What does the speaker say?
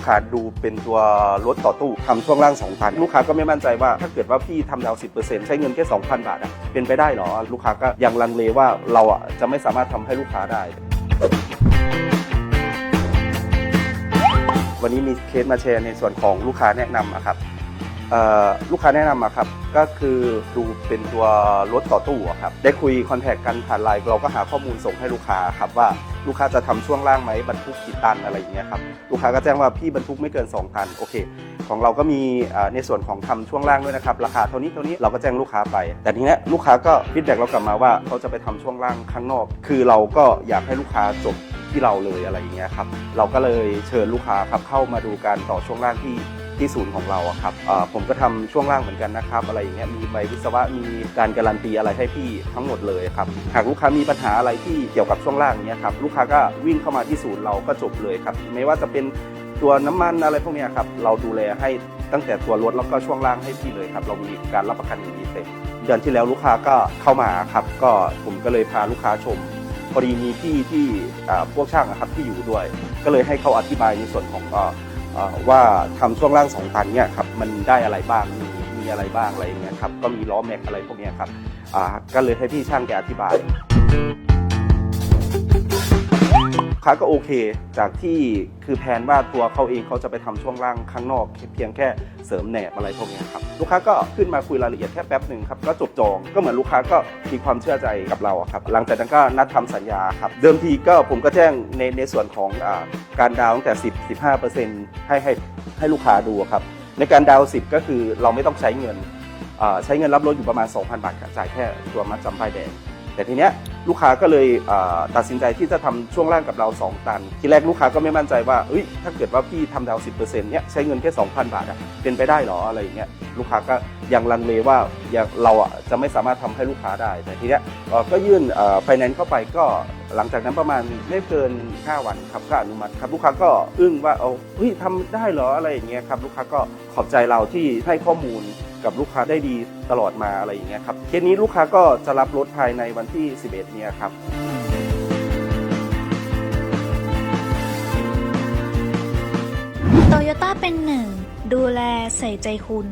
กค้าดูเป็นตัวรถต่อตู้ทำช่วงล่าง 2,000 ลูกค้าก็ไม่มั่นใจว่าถ้าเกิดว่าพี่ทำดาว 10%ใช้เงินแค่ 2,000 บาทอะเป็นไปได้เหรอ ลูกค้าก็ยังลังเลว่าเราอะจะไม่สามารถทำให้ลูกค้าได้ วันนี้มีเคสมาแชร์ในส่วนของลูกค้าแนะนำนะครับ ลูกค้าแนะนำอะครับ ก็คือดูเป็นตัวรถต่อตู้ครับ ได้คุยคอนแทคกันผ่านไลน์เราก็หาข้อมูลส่งให้ลูกค้าครับว่าลูกค้าจะทำช่วงล่างไหมบรรทุกกี่ตันอะไรอย่างเงี้ยครับลูกค้าก็แจ้งว่าพี่บรรทุกไม่เกิน 2 ตันโอเค ของเราก็มีในส่วนของทำช่วงล่างด้วยนะครับราคาเท่านี้เท่านี้เราก็แจ้งลูกค้าไป แต่ทีนี้ยลูกค้าก็ฟีดแบ็กเรากลับมาว่าเขาจะไปทำช่วงล่างข้างนอก คือเราก็อยากให้ลูกค้าจบที่เราเลยอะไรอย่างเงี้ยครับเราก็เลยเชิญลูกค้าครับเข้ามาดูการต่อช่วงล่างที่ ที่ศูนย์ของเราอะครับผมก็ทำช่วงล่างเหมือนกันนะครับ อะไรอย่างเงี้ยมีใบวิศวะมีการการันตีอะไรให้พี่ทั้งหมดเลยครับหากลูกค้ามีปัญหาอะไรที่เกี่ยวกับช่วงล่างเนี้ยครับลูกค้าก็วิ่งเข้ามาที่ศูนย์เราก็จบเลยครับไม่ว่าจะเป็นตัวน้ำมันอะไรพวกเนี้ยครับเราดูแลให้ตั้งแต่ตัวรถแล้วก็ช่วงล่างให้พี่เลยครับ เรามีการรับประกันอย่างดีเต็มเดือนที่แล้วลูกค้าก็เข้ามาครับ ก็ผมก็เลยพาลูกค้าชมพอดีมีพี่ที่พวกช่างครับที่อยู่ด้วย ก็เลยให้เขาอธิบายในส่วนของ ว่าทำช่วงล่างสองตันเนี่ยครับมันได้อะไรบ้างมีมีอะไรบ้างอะไรอย่างเงี้ยครับก็มีล้อแม็กอะไรพวกเนี้ยครับอ่าก็เลยให้พี่ช่างแกอธิบาย ค้าก็โอเค จากที่คือแผนว่าตัวเขาเองเขาจะไปทำช่วงล่างข้างนอกเพียงแค่เสริมแหนบอะไรพวกนี้ครับลูกค้าก็ขึ้นมาคุยรายละเอียดแค่แป๊บหนึ่งครับก็จบจองก็เหมือนลูกค้าก็มีความเชื่อใจกับเราครับหลังจากนั้นก็นัดทำสัญญาครับเดิมทีก็ผมก็แจ้งในในส่วนของอการดาวน์ตั้งแต่ 10 15 ให้ให้ให้ลูกค้าดูครับในการดาวน์10 ก็คือเราไม่ต้องใช้เงินใช้เงินรับรถอยู่ประมาณ 2,000 บาทจ่ายแค่ตัวมัดจำป้ายแดงแต่ทีเนี้ย ลูกค้าก็เลยตัดสินใจที่จะทำช่วงล่างกับเรา 2 ตัน ทีแรกลูกค้าก็ไม่มั่นใจว่าเอ้ยถ้าเกิดว่าพี่ทำดาว10%เนี่ยใช้เงินแค่2,000บาทอะเป็นไปได้เหรออะไรอย่างเงี้ยลูกค้าก็ยังลังเลว่าเราอะจะไม่สามารถทำให้ลูกค้าได้ แต่ทีเนี้ยก็ยื่นไฟแนนซ์เข้าไปก็หลังจากนั้นประมาณไม่เกิน 5 วันครับก็อนุมัติครับลูกค้าก็อึ้งว่าเอาเฮ้ยทำได้เหรออะไรอย่างเงี้ยครับลูกค้าก็ขอบใจเราที่ให้ข้อมูล กับลูกค้าได้ดีตลอดมาอะไรอย่างเงี้ยครับเคสนี้ลูกค้าก็จะรับรถภายในวันที่ 11 เนี่ยครับโตโยต้าเป็นหนึ่ง ดูแลใส่ใจคุณ